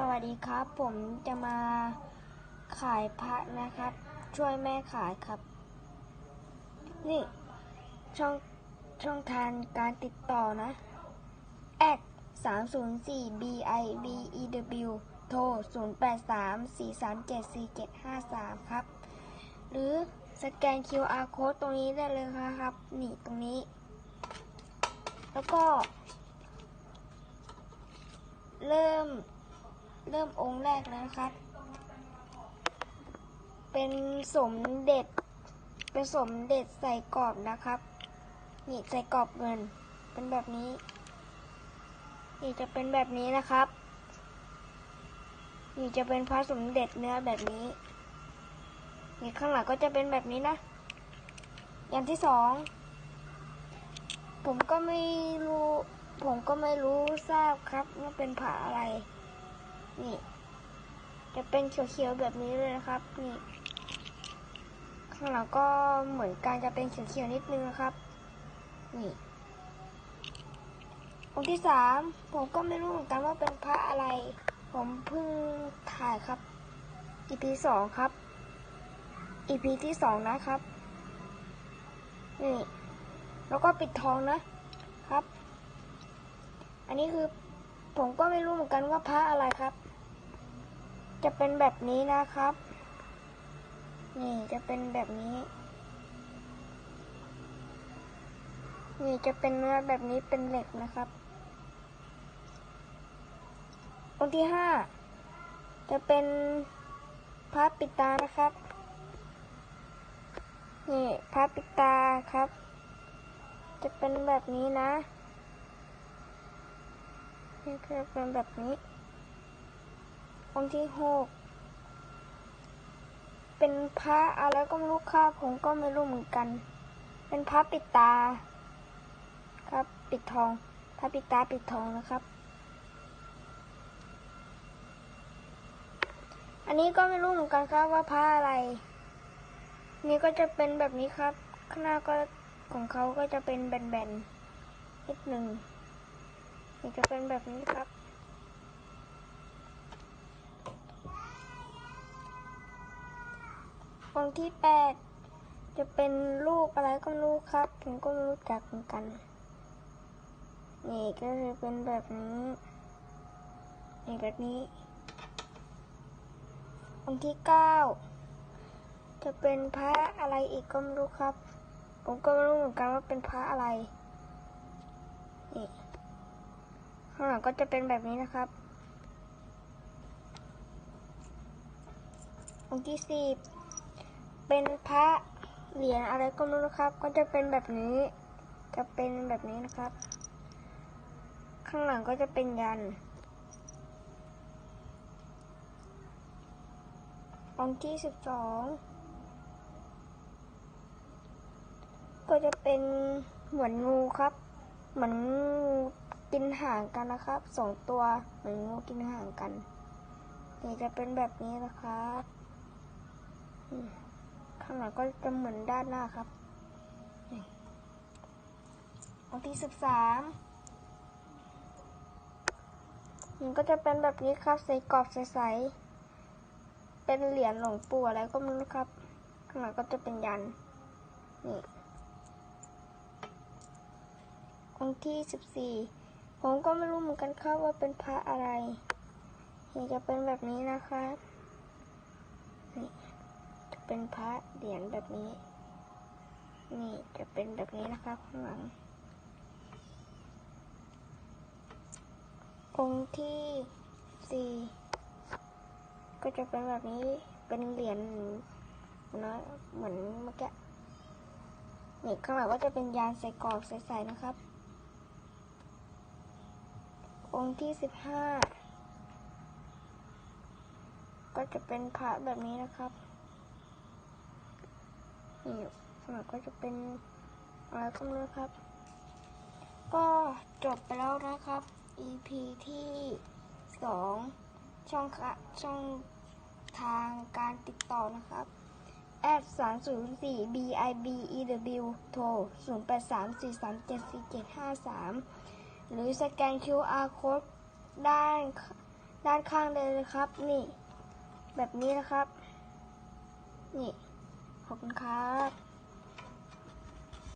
สวัสดีครับ ผมจะมาขายพระนะครับ ช่วยแม่ขายครับ นี่ ช่องช่องทางการติดต่อนะแอด304 b i b e w โทร 083 437 4753 ครับ หรือสแกน QR code ตรงนี้ได้เลยครับ นี่ตรงนี้ แล้วก็ เริ่ม เริ่มองค์แรกแล้วนะครับ เป็นสมเด็จ เป็นสมเด็จใส่กรอบนะครับ นี่ใส่กรอบเงิน เป็นแบบนี้ นี่จะเป็นแบบนี้นะครับ นี่จะเป็นพระสมเด็จเนื้อแบบนี้ นี่ข้างหลังก็จะเป็นแบบนี้นะ อย่างที่สอง ผมก็ไม่รู้ ผมก็ไม่รู้ทราบครับว่าเป็นผาอะไร นี่ จะเป็นเขียวๆแบบนี้เลยนะครับ นี่ ข้างหลังก็เหมือนกันจะเป็นเขียวๆนิดนึงนะครับ นี่องค์ที่สามผมก็ไม่รู้เหมือนกันว่าเป็นพระอะไร ผมเพิ่งถ่ายครับ EP สองครับ EP ที่สองนะครับ นี่ แล้วก็ปิดทองนะครับ อันนี้คือผมก็ไม่รู้เหมือนกันว่าพระอะไรครับ จะเป็นแบบนี้นะครับ นี่จะเป็นแบบนี้ นี่จะเป็นเนื้อแบบนี้เป็นเหล็กนะครับองค์ที่ห้าจะเป็นพระปิตานะครับ นี่พระปิตาครับ จะเป็นแบบนี้นะนี่คือเป็นแบบนี้ องค์ที่หกเป็นพระอะไรก็ไม่รู้ค่ะผมก็ไม่รู้เหมือนกัน เป็นพระปิดตา ครับ ปิดทองพระปิดตาปิดทองนะครับ อันนี้ก็ไม่รู้เหมือนกันครับว่าพระอะไร นี่ก็จะเป็นแบบนี้ครับ ข้างหน้าก็ของเขาก็จะเป็นแบนๆนิดหนึ่งนี่จะเป็นแบบนี้ครับ องค์ที่แปดจะเป็นลูกอะไรก็ไม่รู้ครับ ผมก็ไม่รู้จักเหมือนกัน นี่ก็จะเป็นแบบนี้นี่แบบนี้องค์ที่เก้าจะเป็นพระอะไรอีกก็ไม่รู้ครับ ผมก็ไม่รู้เหมือนกันว่าเป็นพระอะไรนี่ข้างหลังก็จะเป็นแบบนี้นะครับองค์ที่สิบ เป็นพระเหรียญอะไรก็ไม่รู้นะครับ ก็จะเป็นแบบนี้ จะเป็นแบบนี้นะครับ ข้างหลังก็จะเป็นยัน องค์ที่สิบสองก็จะเป็นเหมือนงูครับ เหมือนงูกินห่างกันนะครับสองตัวเหมือนงูกินห่างกันนี่จะเป็นแบบนี้นะครับ ข้างหลังก็จะเหมือนด้านหน้าครับองค์ที่สิบสามมันก็จะเป็นแบบนี้ครับใส่กรอบใสๆเป็นเหรียญหลวงปู่อะไรก็ไม่รู้ครับข้างหลังก็จะเป็นยันนี่องค์ที่สิบสี่ผมก็ไม่รู้เหมือนกันครับว่าเป็นพระอะไรนี่จะเป็นแบบนี้นะครับนี่ จะเป็นพระเหรียญแบบนี้ นี่จะเป็นแบบนี้นะครับข้างหลัง องค์ที่สี่ก็จะเป็นแบบนี้เป็นเหรียญน้อยเหมือนเมื่อกี้นี่ข้างหลังก็จะเป็นยานใส่กรอบใสๆนะครับ องค์ที่สิบห้าก็จะเป็นพระแบบนี้นะครับ นี่ข้างหลังก็จะเป็นอะไรก็ไม่รู้ครับ ก็จบไปแล้วนะครับ EP ที่สองช่องค่ะช่องทางการติดต่อนะครับแอด304 b i b e w โทร 083 437 4753 หรือสแกน QR code ด้านด้านข้างเลยนะครับ นี่ แบบนี้นะครับ นี่ ขอบคุณครับ